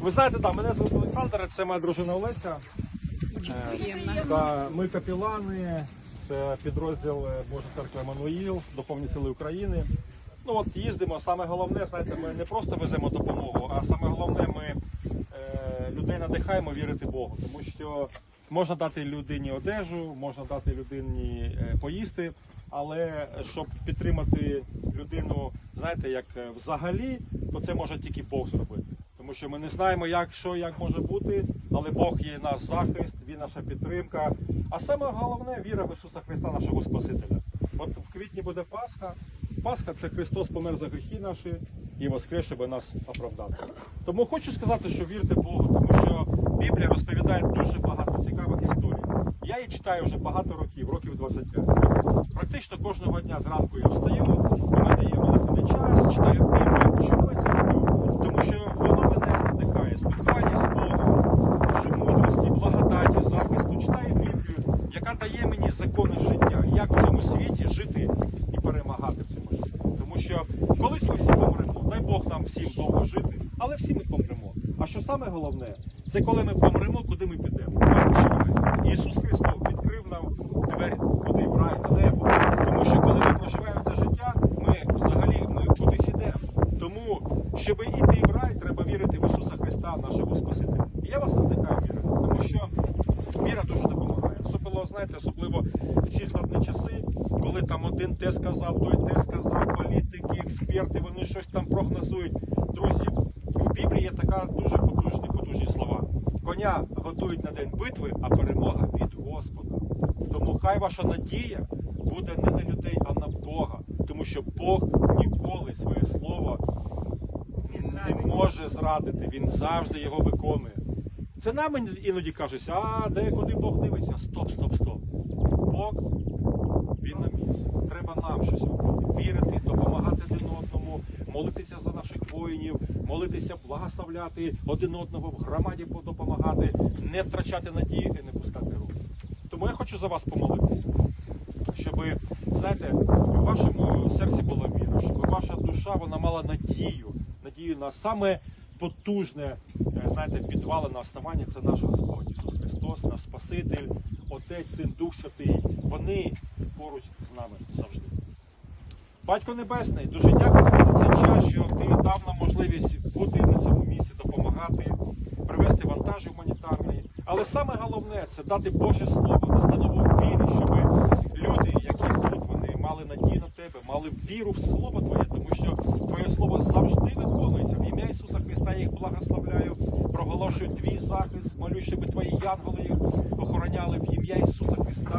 Ви знаєте, да, мене звуть Олександр, це моя дружина Олеся. Е, та ми капілани, це підрозділ е, Божа церква Еммануїл, Духовні сили України. Ну от їздимо. Саме головне, знаєте, ми не просто веземо допомогу, а саме головне, ми е, людей надихаємо вірити Богу, тому що можна дати людині одежу, можна дати людині е, поїсти, але щоб підтримати людину, знаєте, як взагалі, то це може тільки Бог зробити. Тому що ми не знаємо, як що як може бути, але Бог є наш захист, Він наша підтримка. А саме головне віра в Ісуса Христа, нашого Спасителя. От в квітні буде Пасха. Пасха це Христос помер за гріхи наші і воскрес, щоб нас оправдати. Тому хочу сказати, що вірте Богу, тому що Біблія розповідає дуже багато цікавих історій. Я її читаю вже багато років, років 25. Практично кожного дня зранку я встаю, у мене є молитвений час, читаю Біблію. Чому це закони життя, як в цьому світі жити і перемагати в цьому житті. Тому що колись ми всі помремо. Дай Бог нам всім довго жити, але всі ми помремо. А що саме головне, це коли ми помремо, куди ми підемо. Ісус Христос відкрив нам двері куди в рай на небо. Тому що коли ми проживаємо це життя, ми взагалі ми кудись ідемо. Тому, щоб йти в рай, треба вірити в Ісуса Христа, нашого Спасителя. І я вас закликаю вірити, тому що віра дуже допомагає. Особливо, знаєте, особливо в ці складні часи, коли там один те сказав, той те сказав, політики, експерти, вони щось там прогнозують. Друзі, в Біблії є така дуже потужні, потужні слова. Коня готують на день битви, а перемога від Господа. Тому хай ваша надія буде не на людей, а на Бога. Тому що Бог ніколи своє слово не може зрадити. Він завжди його виконує. Це нам іноді кажеться, а де куди Бог дивиться? Стоп, стоп, стоп. Бог він на місці. Треба нам щось робити. Вірити, допомагати один одному, молитися за наших воїнів, молитися, благословляти один одного в громаді допомагати, не втрачати надії і не пускати руки. Тому я хочу за вас помолитися, щоб, знаєте, в вашому серці була віра, щоб ваша душа вона мала надію, надію на саме потужне, знаєте, підвалене основання це наш Господь Ісус Христос, наш Спаситель, Отець, Син, Дух Святий. Вони поруч з нами завжди. Батько Небесний, дуже дякую тобі за цей час, що ти дав нам можливість бути на цьому місці, допомагати, привезти вантаж гуманітарний. Але саме головне це дати Боже Слово, настанову вірі, щоб люди, які тут, вони мали надію на тебе, мали віру в Слово Твоє, тому що Твоє Слово завжди виконується. В ім'я Ісуса Христа я їх благословляю, проголошую твій захист, молю, щоб твої янголи їх охороняли в ім'я Ісуса Христа.